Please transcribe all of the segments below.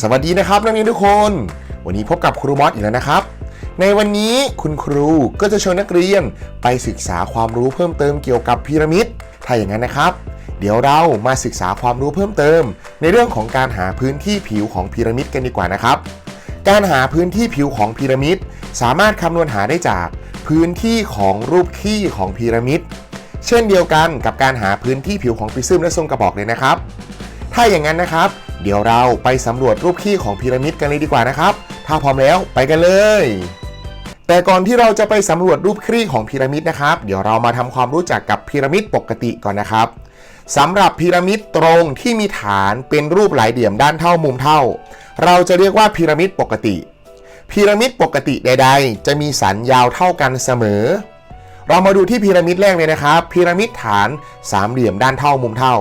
สวัสดีนะครับนักเรียนทุกคน วันนี้พบกับครูมอสอีกแล้วนะครับ ในวันนี้คุณครูก็จะชวนนักเรียนไปศึกษาความรู้เพิ่มเติมเกี่ยวกับพีระมิด ถ้าอย่างนั้นนะครับ เดี๋ยวเรามาศึกษาความรู้เพิ่มเติม ในเรื่องของการหาพื้นที่ผิวของพีระมิดกันดีกว่านะครับ การหาพื้นที่ผิวของพีระมิด สามารถคำนวณหาได้จากพื้นที่ของรูปขี้ของพีระมิด เช่นเดียวกันกับการหาพื้นที่ผิวของปริซึมและทรงกระบอกเลยนะครับ ถ้าอย่างนั้นนะครับ เดี๋ยวเราไปสำรวจรูปขี้ของพีระมิดกันเลยดีกว่านะครับ ถ้าพร้อมแล้วไปกันเลย แต่ก่อนที่เราจะไปสำรวจรูปคลี่ของพีระมิดนะครับ เดี๋ยวเรามาทำความรู้จักกับพีระมิดปกติก่อนนะครับสำหรับพีระมิดตรงที่มีฐานเป็นรูปหลายเหลี่ยมด้านเท่ามุมเท่า เราจะเรียกว่าพีระมิดปกติ พีระมิดปกติใด ๆ จะมีสันยาวเท่ากันเสมอ เรามาดูที่พีระมิดแรกเลยนะครับ พีระมิดฐานสามเหลี่ยมด้านเท่ามุมเท่า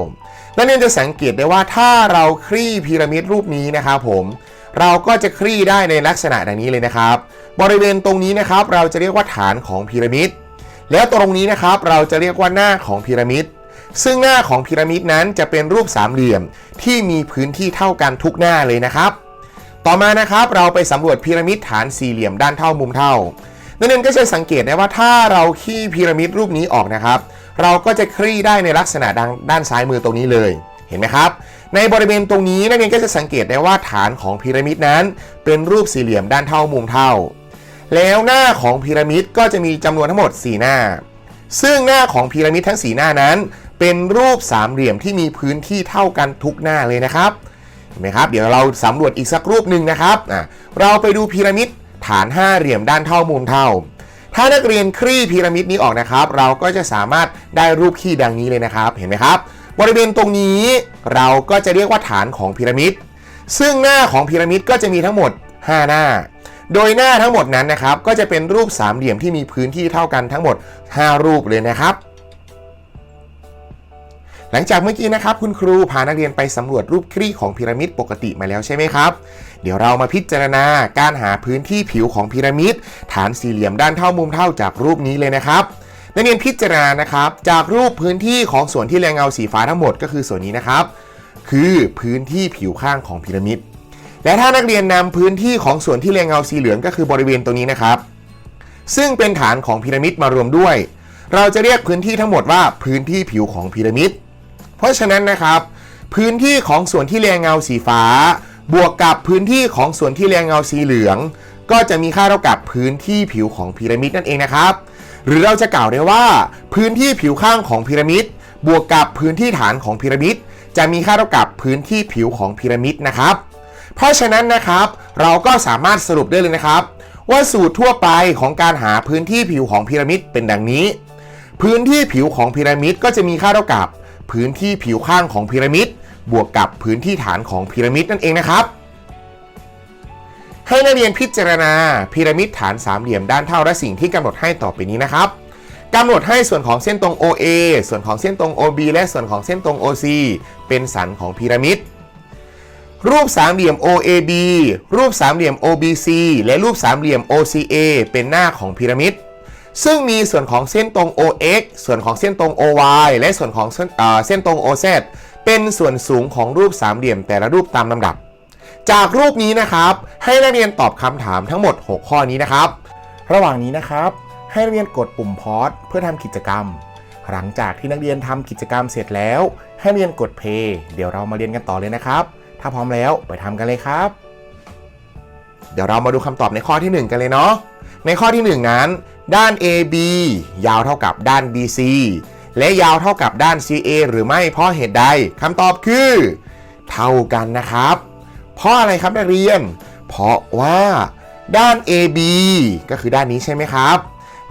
นักเรียนจะสังเกตได้ว่าถ้าเราคลี่พีระมิดรูปนี้นะครับผมเราก็จะคลี่ได้ในลักษณะดังนี้เลยนะครับ บริเวณตรงนี้นะครับเราจะเรียกว่าฐานของพีระมิด แล้วตรงนี้นะครับเราจะเรียกว่าหน้าของพีระมิด ซึ่งหน้าของพีระมิดนั้นจะเป็นรูปสามเหลี่ยมที่มีพื้นที่เท่ากันทุกหน้าเลยนะครับ ต่อมานะครับเราไปสำรวจพีระมิดฐานสี่เหลี่ยมด้านเท่ามุมเท่า นักเรียนก็จะสังเกตได้ว่าถ้าเราขี้พีระมิดรูปนี้ออกนะครับ เราก็จะคลี่ได้ในลักษณะดังด้านซ้ายมือตรงนี้เลยเห็นไหมครับ ในบริเวณตรงนี้นักเรียนก็จะสังเกตได้ว่าฐานของพีระมิดนั้น เป็นรูปสี่เหลี่ยมด้านเท่ามุมเท่า แล้วหน้าของพีระมิดก็จะมีจำนวนทั้งหมด 4 หน้า ซึ่งหน้าของพีระมิดทั้ง 4 หน้านั้น เป็นรูปสามเหลี่ยมที่มีพื้นที่เท่ากันทุกหน้าเลยนะครับเห็นไหมครับ เดี๋ยวเราสำรวจอีกสักรูปหนึ่งนะครับเราไปดูพีระมิดฐานห้าเหลี่ยมด้านเท่ามุมเท่า ถ้านักเรียนคลี่พีระมิดนี้ออกนะครับ เราก็จะสามารถได้รูปขี้ดังนี้เลยนะครับ เห็นไหมครับ บริเวณตรงนี้เราก็จะเรียกว่าฐานของพีระมิด ซึ่งหน้าของพีระมิดก็จะมีทั้งหมด 5 หน้า โดยหน้าทั้งหมดนั้นนะครับ ก็จะเป็นรูปสามเหลี่ยมที่มีพื้นที่เท่ากันทั้งหมด 5 รูปเลยนะครับ หลังจากเมื่อกี้นะครับคุณครูพานักเรียนไปสำรวจรูปคลี่ของพีระมิดปกติมาแล้วใช่ไหมครับ เดี๋ยวเรามาพิจารณาการหาพื้นที่ผิวของพีระมิด ฐานสี่เหลี่ยมด้านเท่ามุมเท่าจากรูปนี้เลยนะครับนักเรียนพิจารณานะครับ จากรูปพื้นที่ของส่วนที่แรงเงาสีฟ้าทั้งหมดก็คือส่วนนี้นะครับ คือพื้นที่ผิวข้างของพีระมิดและถ้านักเรียนนำพื้นที่ของส่วนที่แรงเงาสีเหลืองก็คือบริเวณตรงนี้นะครับ ซึ่งเป็นฐานของพีระมิดมารวมด้วย เราจะเรียกพื้นที่ทั้งหมดว่าพื้นที่ผิวของพีระมิดเพ ราะฉะนั้นนะครับ พื้นที่ของส่วนที่แรงเงาสีฟ้า บวกกับพื้นที่ของส่วนที่แรงเงาสีเหลือง ก็จะมีค่าเท่ากับพื้นที่ผิวของพีระมิดนั่นเองนะครับ หรือเราจะกล่าวได้ว่า พื้นที่ผิวข้างของพีระมิดบวกกับพื้นที่ฐานของพีระมิดจะมีค่าเท่ากับพื้นที่ผิวของพีระมิดนะครับ เพราะฉะนั้นนะครับ เราก็สามารถสรุปได้เลยนะครับ ว่าสูตรทั่วไปของการหาพื้นที่ผิวของพีระมิดเป็นดังนี้ พื้นที่ผิวของพีระมิดก็จะมีค่าเท่ากับ พื้นที่ผิวข้างของพีระมิดบวกกับพื้นที่ฐานของพีระมิดนั่นเองนะครับ ให้นักเรียนพิจารณาพีระมิดฐานสามเหลี่ยมด้านเท่าและสิ่งที่กำหนดให้ต่อไปนี้นะครับกำหนดให้ส่วนของเส้นตรง OA ส่วนของเส้นตรง OB และส่วนของเส้นตรง OC เป็นสันของพีระมิดรูปสามเหลี่ยม OAB รูปสามเหลี่ยม OBC และรูปสามเหลี่ยม OCA เป็นหน้าของพีระมิด ซึ่งมีส่วนของเส้นตรง OX ส่วนของเส้นตรง OY และส่วนของเส้นเอ่อเส้นตรง OZ เป็นส่วนสูงของรูปสามเหลี่ยมแต่ละรูปตามลำดับ จากรูปนี้นะครับ ให้นักเรียนตอบคำถามทั้งหมด 6 ข้อนี้นะครับ ระหว่างนี้นะครับ ให้นักเรียนกดปุ่มพอสเพื่อทำกิจกรรม หลังจากที่นักเรียนทำกิจกรรมเสร็จแล้ว ให้นักเรียนกดเพย์เดี๋ยวเรามาเรียนกันต่อเลยนะครับ ถ้าพร้อมแล้วไปทำกันเลยครับ เดี๋ยวเรามาดูคำตอบในข้อที่ 1 กันเลยเนาะในข้อที่ 1 นั้น ด้าน AB ยาวเท่ากับด้าน BC และยาวเท่ากับด้าน CA หรือไม่เพราะเหตุใดคำตอบคือ เท่ากันนะครับ เพราะอะไรครับนักเรียน เพราะว่าด้าน AB ก็คือด้านนี้ใช่ไหมครับ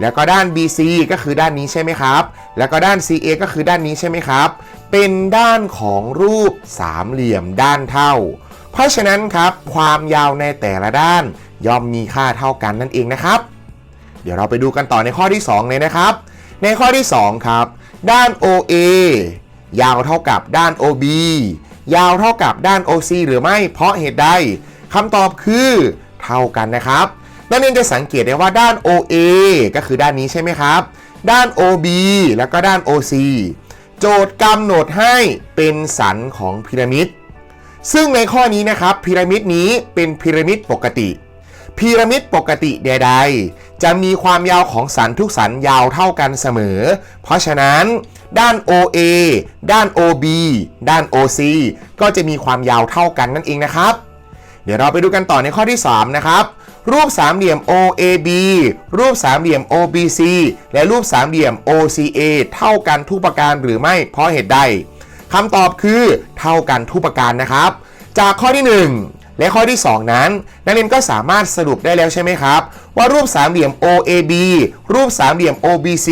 แล้วก็ด้าน BC ก็คือด้านนี้ใช่ไหมครับ แล้วก็ด้าน CA ก็คือด้านนี้ใช่ไหมครับ เป็นด้านของรูปสามเหลี่ยมด้านเท่า เพราะฉะนั้นครับ ความยาวในแต่ละด้านย่อมมีค่าเท่ากันนั่นเองนะครับ เดี๋ยวเราไปดูกันต่อในข้อที่ 2 เลยนะครับ ในข้อที่ 2 ครับ ด้าน OA ยาวเท่ากับด้าน OB ยาวเท่ากับด้าน OC หรือไม่เพราะเหตุใดคำตอบคือเท่ากันนะครับนักเรียนจะสังเกตได้ว่าด้าน OA ก็คือด้านนี้ใช่ไหมครับ ด้าน OB แล้วก็ด้าน OC โจทย์กำหนดให้เป็นสันของพีระมิด ซึ่งในข้อนี้นะครับพีระมิดนี้เป็นพีระมิดปกติ พีระมิดปกติใดๆ จะมีความยาวของสันทุกสันยาวเท่ากันเสมอ เพราะฉะนั้น ด้าน OA ด้าน OB ด้าน OC ก็จะมีความยาวเท่ากันนั่นเองนะครับ เดี๋ยวเราไปดูกันต่อในข้อที่ 3 นะครับรูปสามเหลี่ยม OAB รูปสามเหลี่ยม OBC และรูปสามเหลี่ยม OCA เท่ากันทุกประการหรือไม่ เพราะเหตุใดคำตอบคือเท่ากันทุกประการนะครับ จากข้อที่ 1 และข้อที่ 2 นั้น นักเรียนก็สามารถสรุปได้แล้วใช่ไหมครับ ว่ารูปสามเหลี่ยม OAB รูปสามเหลี่ยม OBC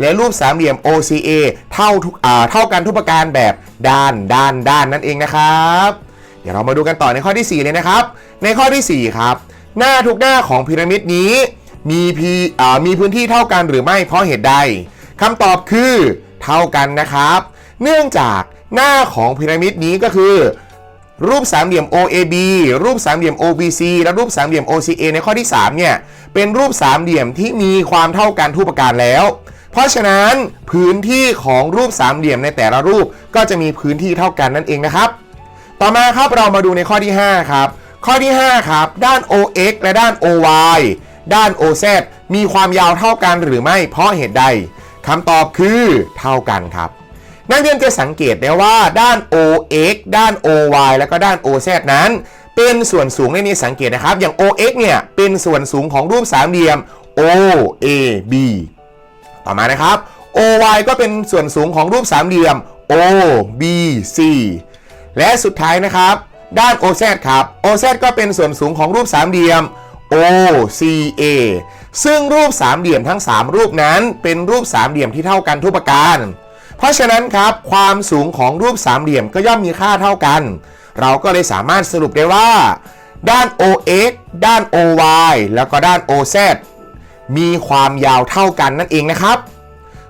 และรูปสามเหลี่ยม OCA เท่าทุกเท่ากันทุกประการแบบด้านด้านด้านนั่นเองนะครับ เดี๋ยวเรามาดูกันต่อในข้อที่ 4 เลยนะครับ ในข้อที่ 4 ครับ หน้าทุกหน้าของพีระมิดนี้มีพีมีพื้นที่เท่ากันหรือไม่เพราะเหตุใดคำตอบคือเท่ากันนะครับ เนื่องจากหน้าของพีระมิดนี้ก็คือ รูปสามเหลี่ยม OAB รูปสามเหลี่ยม OBC และรูปสามเหลี่ยม OCA ในข้อที่3เนี่ยเป็นรูปสามเหลี่ยมที่มีความเท่ากันทุกประการแล้ว เพราะฉะนั้นพื้นที่ของรูปสามเหลี่ยมในแต่ละรูปก็จะมีพื้นที่เท่ากันนั่นเองนะครับ ต่อมาครับเรามาดูในข้อที่ 5 ครับ ข้อที่ 5 ครับ ด้าน OX และด้าน OY ด้าน OZ มีความยาวเท่ากันหรือไม่เพราะเหตุใดคำตอบคือเท่ากันครับ นักเรียนจะสังเกตได้ว่าด้าน OX ด้าน OY แล้วก็ด้าน OZ นั้น เป็นส่วนสูงในนี้สังเกตนะครับ อย่าง OX เนี่ยเป็นส่วนสูงของรูปสามเหลี่ยม OAB ต่อมานะครับ OY ก็เป็นส่วนสูงของรูปสามเหลี่ยม OBC และสุดท้ายนะครับ ด้าน OZ ครับ OZ ก็เป็นส่วนสูงของรูปสามเหลี่ยม OCA ซึ่งรูปสามเหลี่ยมทั้ง 3 รูปนั้นเป็นรูปสามเหลี่ยมที่เท่ากันทุกประการ เพราะฉะนั้นครับความสูงของรูปสามเหลี่ยมก็ย่อมมีค่าเท่ากัน เราก็เลยสามารถสรุปได้ว่า ด้าน OX ด้าน OY แล้วก็ด้าน OZ มีความยาวเท่ากันนั่นเองนะครับ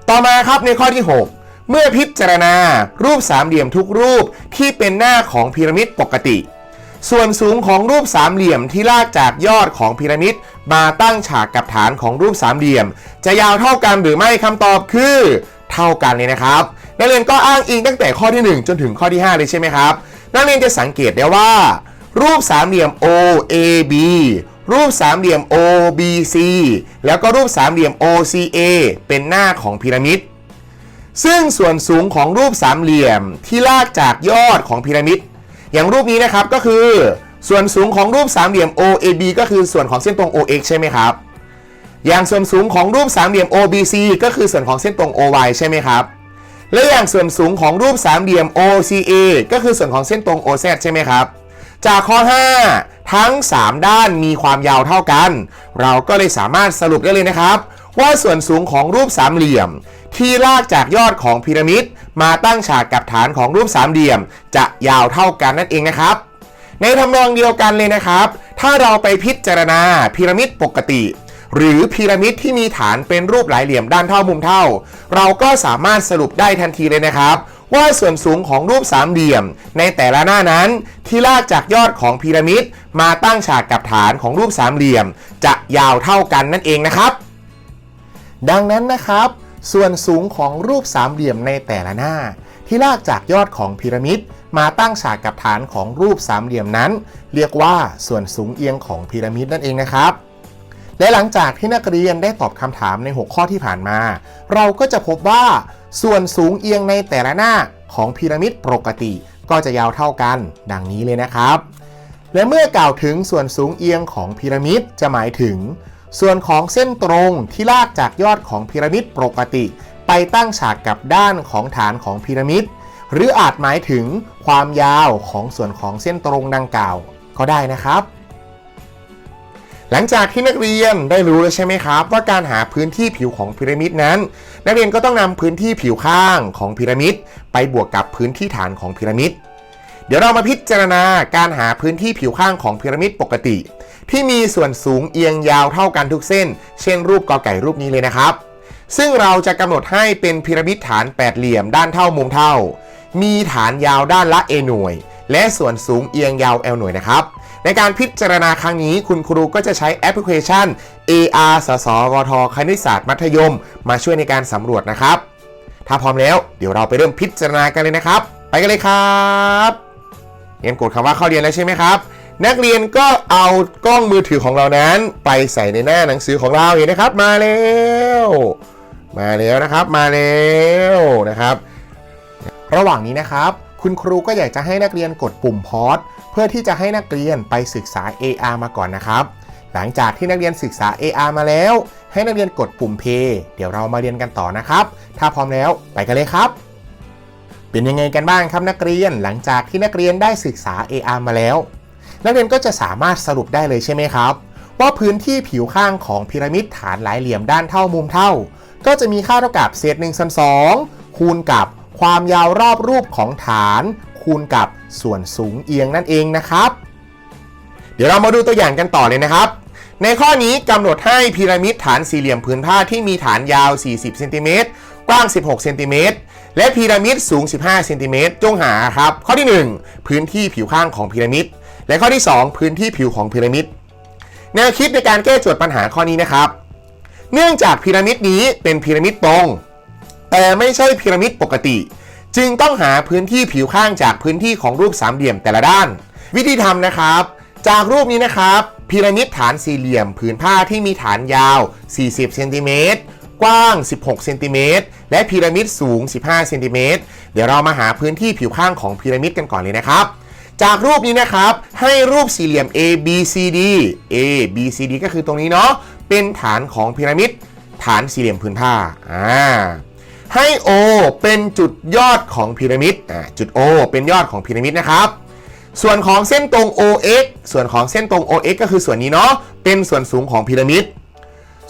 ต่อมาครับในข้อที่ 6 เมื่อพิจารณารูปสามเหลี่ยมทุกรูปที่เป็นหน้าของพีระมิดปกติ ส่วนสูงของรูปสามเหลี่ยมที่ลากจากยอดของพีระมิดมาตั้งฉากกับฐานของรูปสามเหลี่ยม จะยาวเท่ากันหรือไม่คำตอบคือ เท่ากันเลยนะครับนักเรียนก็อ้างอิงตั้งแต่ข้อที่ 1 จนถึงข้อที่ 5 เลยใช่ไหมครับนักเรียนจะสังเกตได้ว่า รูปสามเหลี่ยม OAB รูปสามเหลี่ยม OBC แล้วก็รูปสามเหลี่ยม OCA เป็นหน้าของพีระมิด ซึ่งส่วนสูงของรูปสามเหลี่ยมที่ลากจากยอดของพีระมิด อย่างรูปนี้นะครับก็คือ ส่วนสูงของรูปสามเหลี่ยม OAB ก็คือส่วนของเส้นตรง OX ใช่ไหมครับ อย่างส่วนสูงของรูปสามเหลี่ยม OBC ก็คือส่วนของเส้นตรง OY ใช่ไหมครับ และอย่างส่วนสูงของรูปสามเหลี่ยม OCA ก็คือส่วนของเส้นตรง OZ ใช่ไหมครับ จากข้อ 5 ทั้ง 3 ด้านมีความยาวเท่ากัน เราก็เลยสามารถสรุปได้เลยนะครับ ว่าส่วนสูงของรูปสามเหลี่ยม ที่ลากจากยอดของพีระมิด มาตั้งฉากกับฐานของรูปสามเหลี่ยม จะยาวเท่ากันนั่นเองนะครับในทำนองเดียวกันเลยนะครับ ถ้าเราไปพิจารณาพีระมิดปกติ หรือพีระมิดที่มีฐานเป็นรูปหลายเหลี่ยมด้านเท่ามุมเท่า เราก็สามารถสรุปได้ทันทีเลยนะครับ ว่าส่วนสูงของรูปสามเหลี่ยม ในแต่ละหน้านั้นที่ลากจากยอดของพีระมิดมาตั้งฉากกับฐานของรูปสามเหลี่ยม จะยาวเท่ากันนั่นเองนะครับ ดังนั้นนะครับ ส่วนสูงของรูปสามเหลี่ยมในแต่ละหน้า ที่ลากจากยอดของพีระมิดมาตั้งฉากกับฐานของรูปสามเหลี่ยมนั้น เรียกว่าส่วนสูงเอียงของพีระมิดนั่นเองนะครับ และหลังจากที่นักเรียนได้ตอบคำถามใน6ข้อที่ผ่านมา เราก็จะพบว่า ส่วนสูงเอียงในแต่ละหน้าของพีระมิดปกติก็จะยาวเท่ากัน ดังนี้เลยนะครับ และเมื่อกล่าวถึงส่วนสูงเอียงของพีระมิดจะหมายถึง ส่วนของเส้นตรงที่ลากจากยอดของพีระมิดปกติ ไปตั้งฉากกับด้านของฐานของพีระมิดหรืออาจหมายถึงความยาวของส่วนของเส้นตรงดังกล่าวก็ได้นะครับ หลังจากที่นักเรียนได้รู้แล้วใช่ไหมครับ ว่าการหาพื้นที่ผิวของพีระมิดนั้น นักเรียนก็ต้องนำพื้นที่ผิวข้างของพีระมิดไปบวกกับพื้นที่ฐานของพีระมิด เดี๋ยวเรามาพิจารณาการหาพื้นที่ผิวข้างของพีระมิดปกติ ที่มีส่วนสูงเอียงยาวเท่ากันทุกเส้น เช่น รูปกอไก่รูปนี้เลยนะครับ ซึ่งเราจะกำหนดให้เป็นพีระมิดฐานแปดเหลี่ยมด้านเท่ามุมเท่า มีฐานยาวด้านละ A หน่วย และส่วนสูงเอียงยาว L หน่วยนะครับ ในการพิจารณาครั้งนี้ คุณครูก็จะใช้แอปพลิเคชัน AR สสวทคณิตศาสตร์มัธยม มาช่วยในการสำรวจนะครับ ถ้าพร้อมแล้วเดี๋ยวเราไปเริ่มพิจารณากันเลยนะครับ ไปกันเลยครับเรียนกดคำว่าเข้าเรียนแล้วใช่ไหมครับ นักเรียนก็เอากล้องมือถือของเรานั้น ไปใส่ในหน้าหนังสือของเราเห็นนะครับ มาแล้วมาแล้วนะครับ มาแล้วนะครับ ระหว่างนี้นะครับ คุณครูก็อยากจะให้นักเรียนกดปุ่มพอ s เพื่อที่จะให้นักเรียนไปศึกษา AR มาก่อนนะครับ หลังจากที่นักเรียนศึกษา AR มาแล้ว ให้นักเรียนกดปุ่ม Play เดี๋ยวเรามาเรียนกันต่อนะครับ ถ้าพร้อมแล้วไปกันเลยครับ เป็นยังไงกันบ้างครับนักเรียนหลังจากที่นักเรียนได้ศึกษา AR มาแล้ว นักเรียนก็จะสามารถสรุปได้เลยใช่ไหมครับ ว่าพื้นที่ผิวข้างของพีระมิดฐานหลายเหลี่ยมด้านเท่ามุมเท่า ก็จะมีค่าเท่ากับเศษ1ส่วน2คูณกับ ความยาวรอบรูปของฐาน คูณกับส่วนสูงเอียงนั่นเองนะครับ เดี๋ยวเรามาดูตัวอย่างกันต่อเลยนะครับ ในข้อนี้กำหนดให้พีระมิดฐานสี่เหลี่ยมผืนผ้าที่มีฐานยาว 40เซนติเมตรกว้าง 16เซนติเมตรและพีระมิดสูง 15เซนติเมตรจงหาครับ ข้อที่ 1 พื้นที่ผิวข้างของพีระมิด และข้อที่ 2 พื้นที่ผิวของพีระมิด แนวคิดในการแก้โจทย์ปัญหาข้อนี้นะครับ เนื่องจากพีระมิดนี้เป็นพีระมิดตรง แต่ไม่ใช่พีระมิดปกติ จึงต้องหาพื้นที่ผิวข้างจากพื้นที่ของรูปสามเหลี่ยมแต่ละด้าน วิธีทำนะครับ จากรูปนี้นะครับพีระมิดฐานสี่เหลี่ยม ผืนผ้าที่มีฐานยาว 40เซนติเมตรกว้าง 16 เซนติเมตร และพีระมิดสูง 15 เซนติเมตร เดี๋ยวเรามาหาพื้นที่ผิวข้างของพีระมิดกันก่อนเลยนะครับ จากรูปนี้นะครับ ให้รูปสี่เหลี่ยม A B C D A B C D ก็คือตรงนี้เนาะ เป็นฐานของพีระมิด ฐานสี่เหลี่ยมผืนผ้า อ่า ให้ O เป็นจุดยอดของพีระมิดอ่าจุด O เป็นยอดของพีระมิดนะครับ ส่วนของเส้นตรง OX ส่วนของเส้นตรง OX ก็คือส่วนนี้เนาะเป็นส่วนสูงของพีระมิด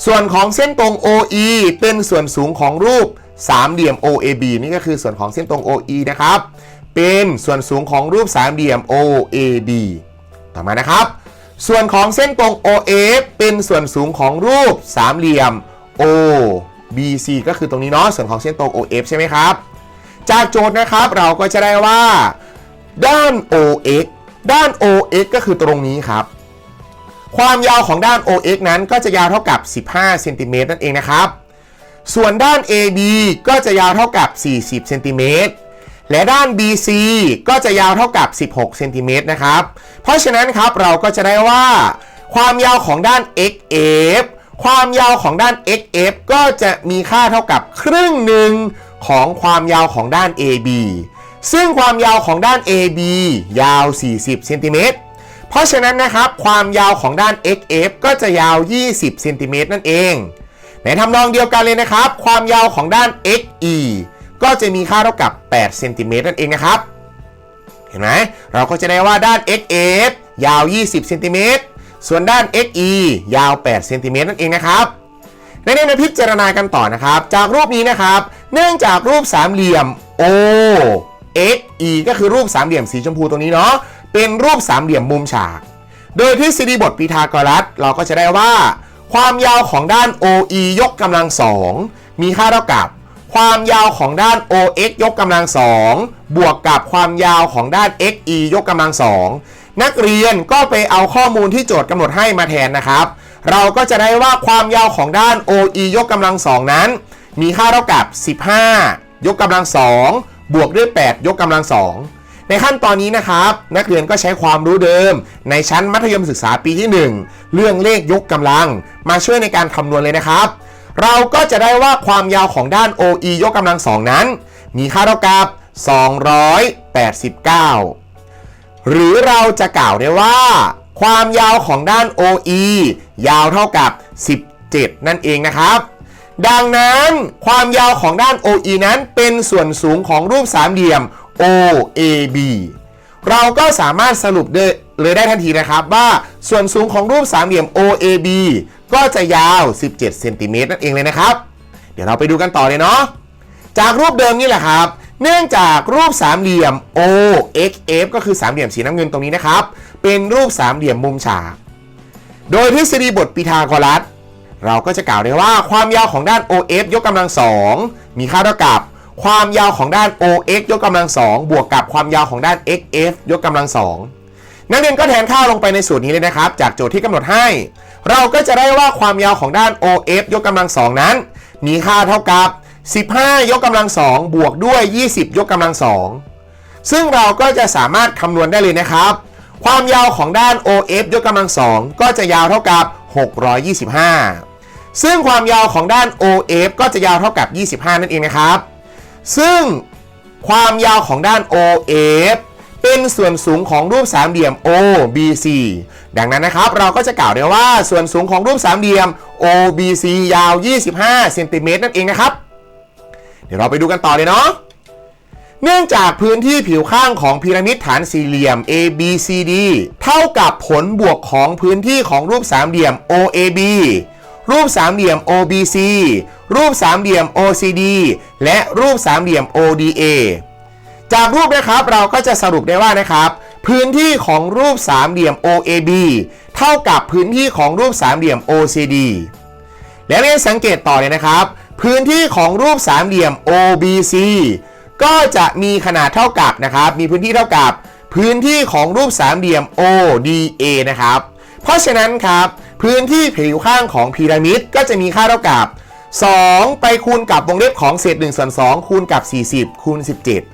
ส่วนของเส้นตรง OE เป็นส่วนสูงของรูปสามเหลี่ยม OAB นี่ก็คือส่วนของเส้นตรง OE นะครับ เป็นส่วนสูงของรูปสามเหลี่ยม OAB ต่อมานะครับ ส่วนของเส้นตรง OF เป็นส่วนสูงของรูปสามเหลี่ยม O BC ก็คือตรงนี้เนาะส่วนของเส้นตรง OF ใช่ไหมครับ จากโจทย์นะครับเราก็จะได้ว่า ด้าน OX ด้าน OX ก็คือตรงนี้ครับ ความยาวของด้าน OX นั้นก็จะยาวเท่ากับ 15เซนติเมตรนั่นเองนะครับ ส่วนด้าน AB ก็จะยาวเท่ากับ 40เซนติเมตรและด้าน BC ก็จะยาวเท่ากับ 16เซนติเมตรนะครับ เพราะฉะนั้นครับเราก็จะได้ว่า ความยาวของด้าน XF ความยาวของด้าน XF ก็จะมีค่าเท่ากับครึ่งหนึ่งของความยาวของด้าน AB ซึ่งความยาวของด้าน AB ยาว 40เซนติเมตรเพราะฉะนั้นนะครับ ความยาวของด้าน XF ก็จะยาว 20เซนติเมตรนั่นเอง ในทำนองเดียวกันเลยนะครับ ความยาวของด้าน XE ก็จะมีค่าเท่ากับ8เซนติเมตรนั่นเองนะครับ เห็นไหมเราก็จะได้ว่าด้าน XF ยาว 20เซนติเมตร ส่วนด้าน XE ยาว 8 เซนติเมตรนั่นเองนะครับและในมาพิจารณากันต่อนะครับ จากรูปนี้นะครับ เนื่องจากรูปสามเหลี่ยม O X E ก็คือรูปสามเหลี่ยมสีชมพูตรงนี้เนาะเป็นรูปสามเหลี่ยมมุมฉาก โดยทฤษฎีบทพีทาโกรัสเราก็จะได้ว่า ความยาวของด้าน OE ยกกำลังสองมีค่าเท่ากับ ความยาวของด้าน OX ยกกำลังสองบวกกับความยาวของด้าน XE ยกกำลังสอง นักเรียนก็ไปเอาข้อมูลที่โจทย์กำหนดให้มาแทนนะครับ เราก็จะได้ว่าความยาวของด้าน OE ยกกำลังสองนั้น มีค่าเท่ากับ 15 ยกกำลังสองบวกด้วย 8 ยกกำลังสองในขั้นตอนนี้นะครับ นักเรียนก็ใช้ความรู้เดิม ในชั้นมัธยมศึกษาปีที่ 1 เรื่องเลขยกกำลัง มาช่วยในการคำนวณเลยนะครับ เราก็จะได้ว่าความยาวของด้าน OE ยกกำลังสองนั้น มีค่าเท่ากับ 289 หรือเราจะกล่าวได้ว่า ความยาวของด้าน OE ยาวเท่ากับ 17 นั่นเองนะครับ ดังนั้นความยาวของด้าน OE นั้นเป็นส่วนสูงของรูปสามเหลี่ยม OAB เราก็สามารถสรุปเลยได้ทันทีนะครับว่าส่วนสูงของรูปสามเหลี่ยม OAB ก็จะยาว 17 เซนติเมตรนั่นเองเลยนะครับ เดี๋ยวเราไปดูกันต่อเลยเนาะ จากรูปเดิมนี่แหละครับ เนื่องจากรูปสามเหลี่ยม OXF ก็คือสามเหลี่ยมสีน้ำเงินตรงนี้นะครับ เป็นรูปสามเหลี่ยมมุมฉาก โดยทฤษฎีบทพีทาโกรัส เราก็จะกล่าวได้ว่าความยาวของด้าน OF ยกกำลังสองมีค่าเท่ากับความยาวของด้าน OX ยกกำลังสองบวกกับความยาวของด้าน XF ยกกำลังสองนักเรียนก็แทนค่าลงไปในสูตรนี้เลยนะครับ จากโจทย์ที่กำหนดให้ เราก็จะได้ว่าความยาวของด้าน OF ยกกำลังสองนั้น มีค่าเท่ากับ 15 ยกกำลังสองบวกด้วย 20 ยกกำลังสองซึ่งเราก็จะสามารถคำนวณได้เลยนะครับ ความยาวของด้าน OF ยกกำลังสองก็จะยาวเท่ากับ 625 ซึ่งความยาวของด้าน OF ก็จะยาวเท่ากับ 25 นั่นเองนะครับ ซึ่งความยาวของด้าน OF เป็นส่วนสูงของรูปสามเหลี่ยม OBC ดังนั้นนะครับเราก็จะกล่าวได้ว่าส่วนสูงของรูปสามเหลี่ยม OBC ยาว 25 เซนติเมตรนั่นเองนะครับ ดี๋ยวเราไปดูกันต่อเลยเนาะเนื่องจากพื้นที่ผิวข้างของพีระมิดฐานสี่เหลี่ยม ABCD เท่ากับผลบวกของพื้นที่ของรูปสามเหลี่ยม OAB รูปสามเหลี่ยม OBC รูปสามเหลี่ยม OCD และรูปสามเหลี่ยม ODA จากรูปนะครับเราก็จะสรุปได้ว่านะครับ พื้นที่ของรูปสามเหลี่ยม OAB เท่ากับพื้นที่ของรูปสามเหลี่ยม OCD และเรียนสังเกตต่อเลยนะครับ พื้นที่ของรูปสามเหลี่ยม OBC ก็จะมีขนาดเท่ากับนะครับ มีพื้นที่เท่ากับพื้นที่ของรูปสามเหลี่ยม ODA นะครับ เพราะฉะนั้นครับ พื้นที่ผิวข้างของพีระมิดก็จะมีค่าเท่ากับ 2 ไปคูณกับวงเล็บของเศษ1ส่วน2คูณกับ 40 คูณ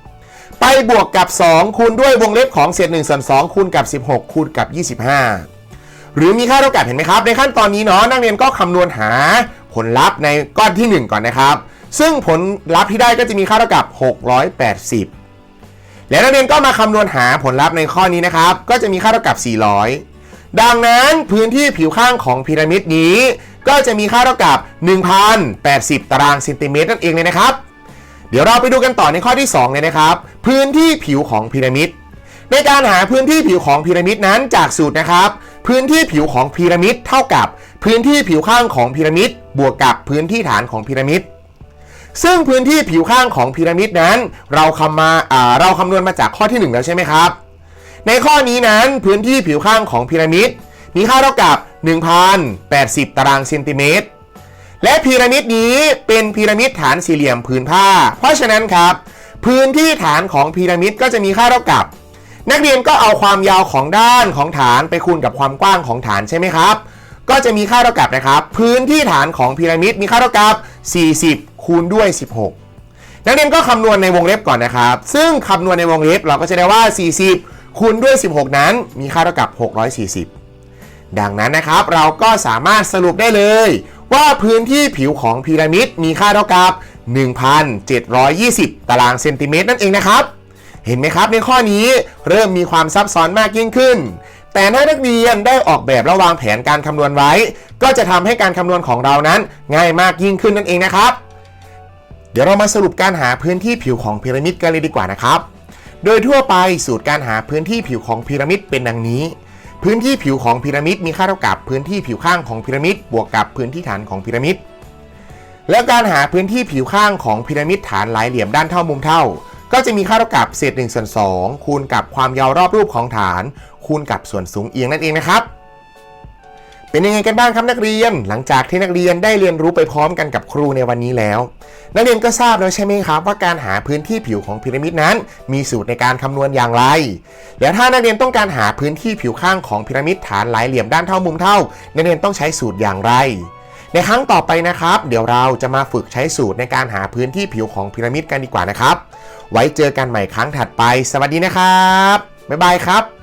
17 ไปบวกกับ 2 คูณด้วยวงเล็บของเศษ1ส่วน2คูณกับ 16 คูณกับ 25 หรือมีค่าเท่ากับเห็นไหมครับ ในขั้นตอนนี้เนาะนักเรียนก็คำนวณหา ผลลัพธ์ในก้อนที่ 1 ก่อนนะครับ ซึ่งผลลัพธ์ที่ได้ก็จะมีค่าเท่ากับ 680 และนักเรียนก็มาคำนวณหาผลลัพธ์ในข้อนี้นะครับ ก็จะมีค่าเท่ากับ 400 ดังนั้นพื้นที่ผิวข้างของพีระมิดนี้ ก็จะมีค่าเท่ากับ 1,080 ตารางเซนติเมตรนั่นเองเลยนะครับ เดี๋ยวเราไปดูกันต่อในข้อที่2เลยนะครับ พื้นที่ผิวของพีระมิดในการหาพื้นที่ผิวของพีระมิดนั้นจากสูตรนะครับ พื้นที่ผิวของพีระมิดเท่ากับ พื้นที่ผิวข้างของพีระมิดบวกกับพื้นที่ฐานของพีระมิดซึ่งพื้นที่ผิวข้างของพีระมิดนั้น เราคำมาาเราคำนวณมาจากข้อที่ 1 แล้วใช่ไหมครับ ในข้อนี้นั้นพื้นที่ผิวข้างของพีระมิดมีค่าเท่ากับ 1,080 ตารางเซนติเมตรและพีระมิดนี้เป็นพีระมิดฐานสี่เหลี่ยมผืนผ้า เพราะฉะนั้นครับ พื้นที่ฐานของพีระมิดก็จะมีค่าเท่ากับ นักเรียนก็เอาความยาวของด้านของฐานไปคูณกับความกว้างของฐานใช่ไหมครับ ก็จะมีค่าเท่ากับนะครับ พื้นที่ฐานของพีระมิดมีค่าเท่ากับ 40 คูณด้วย 16 นักเรียนก็คำนวณในวงเล็บก่อนนะครับ ซึ่งคำนวณในวงเล็บเราก็จะได้ว่า 40 คูณด้วย 16 นั้น มีค่าเท่ากับ 640 ดังนั้นนะครับ เราก็สามารถสรุปได้เลย ว่าพื้นที่ผิวของพีระมิดมีค่าเท่ากับ 1,720 ตารางเซนติเมตรนั่นเองนะครับ เห็นไหมครับในข้อนี้เริ่มมีความซับซ้อนมากยิ่งขึ้น แต่ถ้านักเรียนได้ออกแบบและวางแผนการคำนวณไว้ ก็จะทำให้การคำนวณของเรานั้น ง่ายมากยิ่งขึ้นนั่นเองนะครับ เดี๋ยวเรามาสรุปการหาพื้นที่ผิวของพีระมิดกันเลยดีกว่านะครับ โดยทั่วไปสูตรการหาพื้นที่ผิวของพีระมิดเป็นดังนี้ พื้นที่ผิวของพีระมิดมีค่าเท่ากับพื้นที่ผิวข้างของพีระมิดบวกกับพื้นที่ฐานของพีระมิดและการหาพื้นที่ผิวข้างของพีระมิดฐานหลายเหลี่ยมด้านเท่ามุมเท่า ก็จะมีค่าเท่ากับเศษ1ส่วน2คูณกับความยาวรอบรูปของฐาน คูณกับส่วนสูงเอียงนั่นเองนะครับ เป็นยังไงกันบ้างครับนักเรียน หลังจากที่นักเรียนได้เรียนรู้ไปพร้อมกันกับครูในวันนี้แล้ว นักเรียนก็ทราบแล้วใช่ไหมครับ ว่าการหาพื้นที่ผิวของพีระมิดนั้น มีสูตรในการคำนวณอย่างไร แล้วถ้านักเรียนต้องการหาพื้นที่ผิวข้างของพีระมิดฐานหลายเหลี่ยมด้านเท่ามุมเท่า นักเรียนต้องใช้สูตรอย่างไรในครั้งต่อไปนะครับ เดี๋ยวเราจะมาฝึกใช้สูตรในการหาพื้นที่ผิวของพีระมิดกันดีกว่านะครับ ไว้เจอกันใหม่ครั้งถัดไป สวัสดีนะครับ บ๊ายบายครับ